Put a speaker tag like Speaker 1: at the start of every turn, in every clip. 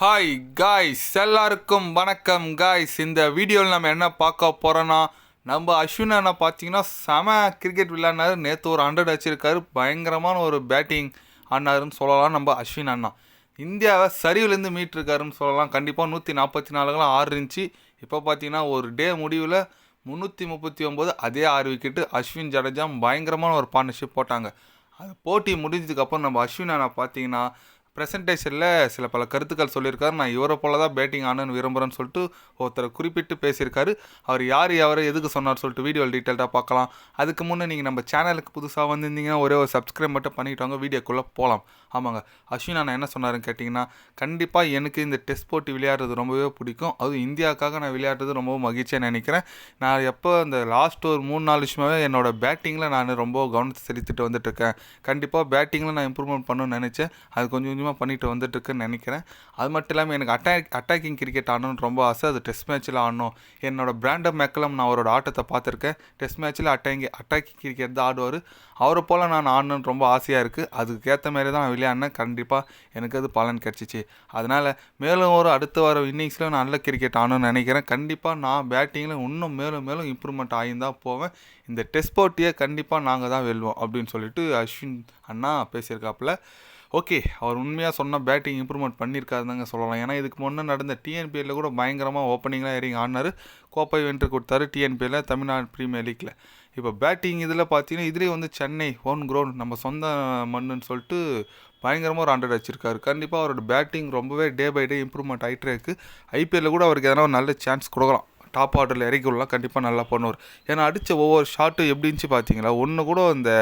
Speaker 1: Hi guys எல்லாருக்கும் வணக்கம் guys இந்த வீடியோவில் நம்ம என்ன பார்க்க போகிறோன்னா நம்ம அஸ்வின் என்ன பார்த்தீங்கன்னா செம கிரிக்கெட் விளையாடினாரு. நேற்று ஒரு ஹண்ட்ரட் அடிச்சிருக்காரு. பயங்கரமான ஒரு பேட்டிங் ஆடினாருன்னு சொல்லலாம் நம்ம அஸ்வின் அண்ணா. இந்தியாவை சரிவிலேருந்து மீட்டிருக்காருன்னு சொல்லலாம். கண்டிப்பாக நூற்றி நாற்பத்தி நாலுகளும் ஆறு இருந்துச்சு. இப்போ பார்த்தீங்கன்னா ஒரு டே முடிவில் முந்நூற்றி முப்பத்தி ஒம்பது அதே ஆறு விக்கெட்டு அஸ்வின் ஜடேஜா பயங்கரமான ஒரு பார்ட்னர்ஷிப் போட்டாங்க. அது போட்டி முடிஞ்சதுக்கப்புறம் நம்ம அஸ்வின் அண்ணா பார்த்தீங்கன்னா ப்ரெசன்டேஷனில் சில பல கருத்துக்கள் சொல்லியிருக்காரு. நான் இவரை போல தான் பேட்டிங் ஆனன்னு விரும்புகிறேன்னு சொல்லிட்டு ஒருத்தரை குறிப்பிட்டு பேசியிருக்காரு. அவர் யார் யாரை எதுக்கு சொன்னார் சொல்லிட்டு வீடியோ டீட்டெயில்டாக பார்க்கலாம். அதுக்கு முன்னே நீங்கள் நம்ம சேனலுக்கு புதுசாக வந்திருந்தீங்கன்னா ஒரே ஒரு சப்ஸ்கிரைப் மட்டும் பண்ணிக்கிட்டாங்க வீடியோக்குள்ளே போகலாம் ஆமாங்க. அஸ்வின் அண்ணா என்ன சொன்னாருன்னு கேட்டிங்கன்னா கண்டிப்பாக எனக்கு இந்த டெஸ்ட் போட்டி விளையாடுறது ரொம்பவே பிடிக்கும். அதுவும் இந்தியாவுக்காக நான் விளையாடுறது ரொம்பவும் மகிழ்ச்சியாக நினைக்கிறேன். நான் எப்போ இந்த லாஸ்ட் ஒரு மூணு நாலு விஷயமாகவே என்னோட பேட்டிங்கில் நான் ரொம்ப கவனத்தை செலுத்திட்டு வந்துட்டுருக்கேன் கண்டிப்பாக பேட்டிங்கில் நான் இம்ப்ரூவ்மெண்ட் பண்ணணும்னு நினச்சேன். அது கொஞ்சம் கொஞ்சம் அதிகமாக பண்ணிட்டு வந்துட்டுருக்குன்னு நினைக்கிறேன். அது மட்டும் இல்லாமல் எனக்கு அட்டாக் அட்டாக்கிங் கிரிக்கெட் ஆடணும்னு ரொம்ப ஆசை. அது டெஸ்ட் மேட்ச்சில் ஆடணும். என்னோட பிராண்டம் மெக்கலம் நான் அவரோட ஆட்டத்தை பார்த்துருக்கேன். டெஸ்ட் மேட்ச்சில் அட்டாங்கி அட்டாக்கிங் கிரிக்கெட் தான் ஆடுவார். அவரை போல் நான் ஆடணும்னு ரொம்ப ஆசையாக இருக்குது அதுக்கேற்ற மாதிரி தான் நான் விளையாடினேன். கண்டிப்பாக எனக்கு அது பலன் கிடச்சிச்சு. அதனால் மேலும் ஒரு அடுத்து வர இன்னிங்ஸில் நான் நல்ல கிரிக்கெட் ஆடணும்னு நினைக்கிறேன். கண்டிப்பாக நான் பேட்டிங்கில் இன்னும் மேலும் மேலும் இம்ப்ரூவ்மெண்ட் ஆகியிருந்தான் போவேன். இந்த டெஸ்ட் போட்டியை கண்டிப்பாக நாங்கள் தான் வெல்வோம் அப்படின்னு சொல்லிட்டு அஸ்வின் அண்ணா பேசியிருக்காப்புல. ஓகே அவர் உண்மையாக சொன்ன பேட்டிங் இம்ப்ரூவ்மெண்ட் பண்ணியிருக்காருந்தாங்க சொல்லலாம். ஏன்னா இதுக்கு முன்னே நடந்த டிஎன்பிஎல்ல கூட பயங்கரமாக ஓப்பனிங்லாம் இறங்கி ஆடினார். கோப்பை வென்று கொடுத்தாரு டிஎன்பிஎல்ல தமிழ்நாடு ப்ரீமியர் லீக்கில் இப்போ பேட்டிங் இதில் பார்த்தீங்கன்னா இதுலேயே வந்து சென்னை ஓன் கிரவுண்ட் நம்ம சொந்த மண்ணுன்னு சொல்லிட்டு பயங்கரமாக ஒரு ஹண்ட்ரட் வச்சிருக்காரு கண்டிப்பாக அவரோட பேட்டிங் ரொம்பவே டே பை டே இம்ப்ரூவ்மெண்ட் ஆகிட்டே இருக்குது ஐபிஎல்ல கூட அவருக்கு எதனா ஒரு நல்ல சான்ஸ் கொடுக்கலாம். டாப் ஆர்டரில் இறக்கிவிடலாம். கண்டிப்பாக நல்லா பண்ணுவார். ஏன்னா அடித்த ஒவ்வொரு ஷாட்டும் எப்படி இருந்துச்சு பார்த்தீங்களா ஒன்று கூட அந்த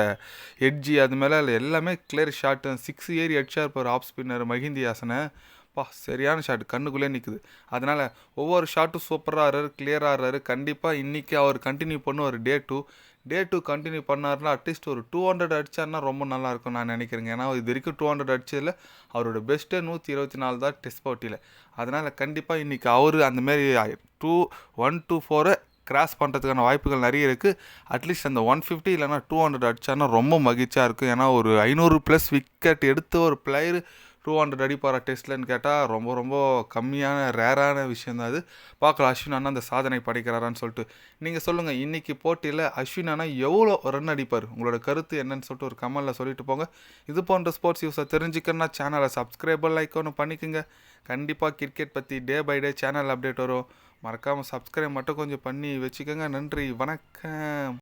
Speaker 1: எட்ஜி அது மேலே எல்லாமே கிளியர் ஷாட்டு சிக்ஸ் ஏறி அடிச்சா இருப்பார் ஆஃப் ஸ்பின்னர் மஹிந்தி ஹாசனை. பா சரியான ஷாட் கண்ணுக்குள்ளே நிற்குது அதனால் ஒவ்வொரு ஷாட்டும் சூப்பராக ஆடுறாரு கிளியராக ஆடுறாரு கண்டிப்பாக இன்றைக்கி அவர் கண்டினியூ பண்ணுவார் day to day to continue பண்ணாருன்னா அட்லீஸ்ட் ஒரு டூ ஹண்ட்ரட் அடிச்சாருன்னா ரொம்ப நல்லாயிருக்கும் நான் நினைக்கிறேங்க. ஏன்னா இது வரைக்கும் டூ ஹண்ட்ரட் அடிச்சதில் அவரோட பெஸ்ட்டே நூற்றி இருபத்தி நாலு தான் டெஸ்ட் போட்டியில். அதனால் கண்டிப்பாக இன்றைக்கி அவர் அந்தமாரி டூ ஒன் டூ ஃபோரை கிராஸ் பண்ணுறதுக்கான வாய்ப்புகள் நிறைய இருக்குது அட்லீஸ்ட் அந்த ஒன் ஃபிஃப்டி இல்லைனா டூ ஹண்ட்ரட் அடிச்சாருன்னா ரொம்ப மகிழ்ச்சியாக இருக்கும். ஏன்னா ஒரு ஐநூறு ப்ளஸ் விக்கெட் எடுத்து ஒரு பிளேயர் டூ ஹண்ட்ரட் அடிப்பாரா டெஸ்ட்லன்னு கேட்டால் ரொம்ப ரொம்ப கம்மியான ரேரான விஷயம் தான் அது. பார்க்கலாம் அஸ்வின் அண்ணா அந்த சாதனை படைக்கிறாரான்னு சொல்லிட்டு. நீங்கள் சொல்லுங்கள் இன்றைக்கி போட்டியில் அஸ்வின் அண்ணா எவ்வளோ ரன் அடிப்பார்? உங்களோட கருத்து என்னன்னு சொல்லிட்டு ஒரு கமெண்டில் சொல்லிட்டு போங்க. இது போன்ற ஸ்போர்ட்ஸ் யூஸை தெரிஞ்சுக்கணும்னா சேனலை சப்ஸ்கிரைபர் லைக் ஒன்று பண்ணிக்கோங்க. கண்டிப்பாக கிரிக்கெட் பற்றி day by day channel update வரும். மறக்காமல் சப்ஸ்கிரைப் மட்டும் கொஞ்சம் பண்ணி வச்சுக்கோங்க. நன்றி வணக்கம்.